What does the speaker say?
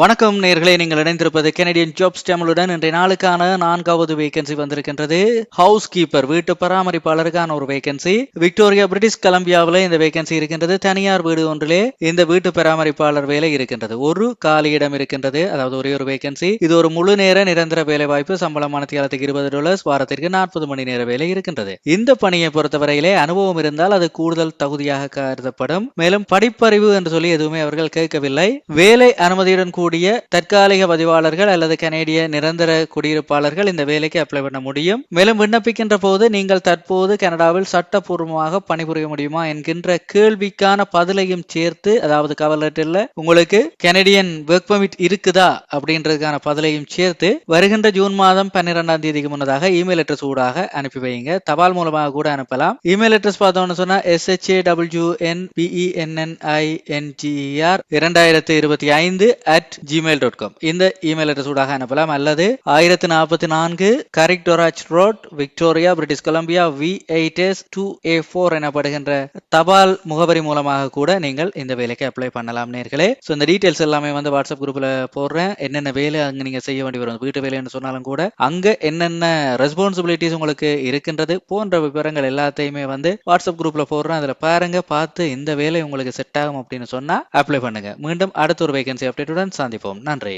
வணக்கம் நேர்களே நீங்கள் இணைந்திருப்பது கெனடியன் ஜாப்ஸ் சேனலுடன் இன்றைய நாளுக்கான நான்காவது வேகன்சி வந்திருக்கின்றது. ஹவுஸ் கீப்பர் வீட்டு பராமரிப்பாளருக்கான ஒரு வேகன்சி விக்டோரியா பிரிட்டிஷ் கொலம்பியாவில் இந்த வேகன்சி இருக்கின்றது. தனியார் வீடு ஒன்றிலே இந்த வீட்டு பராமரிப்பாளர் வேலை இருக்கின்றது. ஒரு காலியிடம் இருக்கின்றது அதாவது ஒரே ஒரு வேகன்சி இது ஒரு முழு நேர நிரந்தர வேலை வாய்ப்பு சம்பளம் மனத்தியாலத்துக்கு இருபது டாலர்ஸ் வாரத்திற்கு நாற்பது மணி நேர வேலை இருக்கின்றது. இந்த பணியை பொறுத்தவரையிலே அனுபவம் இருந்தால் அது கூடுதல் தகுதியாக கருதப்படும். மேலும் படிப்பறிவு என்று சொல்லி எதுவுமே அவர்கள் கேட்கவில்லை. வேலை அனுமதியுடன் கூடிய தற்காலிக பதிவாளர்கள் அல்லது கனேடிய நிரந்தர குடியிருப்பாளர்கள் இந்த வேலைக்கு அப்ளை பண்ண முடியும். மேலும் விண்ணப்பிக்கின்ற போது நீங்கள் தற்போது கனடாவில் சட்டப்பூர்வமாக பணிபுரிய முடியுமா என்கின்ற கேள்விக்கான பதிலையும் சேர்த்து அதாவது கவர் லெட்டர்ல உங்களுக்கு கனடியன் ஒர்க் பர்மிட் இருக்குதா அப்படின்றதுக்கான பதிலையும் சேர்த்து வருகின்ற ஜூன் மாதம் பன்னிரெண்டாம் தேதிக்கு முன்னதாக இமெயில் அட்ரஸ் ஊடாக அனுப்பி வைங்க தபால் மூலமாக கூட அனுப்பலாம். இமெயில் அட்ரஸ் பார்த்தோம்னு சொன்னா எஸ்ஹெச்ஏ டபிள்யூ என் பிஇஎன்என்ஐஎன்ஜிஆர் இரண்டாயிரத்தி இருபத்தி ஐந்து அட் ஜிமெயில் டாட் காம் இந்த இமெயில் அட்ரஸ் ஊடாக அனுப்பலாம். அல்லது ஆயிரத்தி நாற்பத்தி நான்கு கரிக்டோராஜ் road Victoria British Columbia we eight S two A four எனப்படுகின்ற தபால் முகவரி மூலமாக கூட நீங்கள் இந்த வேலைக்கு அப்ளை பண்ணலாம் நேர்களே. ஸோ இந்த டீட்டெயில்ஸ் எல்லாமே வந்து வாட்ஸ்அப் குரூப்ல போடுறேன். என்னென்ன வேலை அங்க நீங்க செய்ய வேண்டி வரும் வீட்டு வேலைன்னு சொன்னாலும் கூட அங்க என்னென்ன ரெஸ்பான்சிபிலிட்டிஸ் உங்களுக்கு இருக்கின்றது போன்ற விவரங்கள் எல்லாத்தையுமே வந்து வாட்ஸ்அப் குரூப்ல போடுறேன். அதுல பாருங்க பார்த்து இந்த வேலை உங்களுக்கு செட் ஆகும் அப்படின்னு சொன்னா அப்ளை பண்ணுங்க. மீண்டும் அடுத்த ஒரு வேகன்சி அப்டேட்டுடன் சந்திப்போம். நன்றி.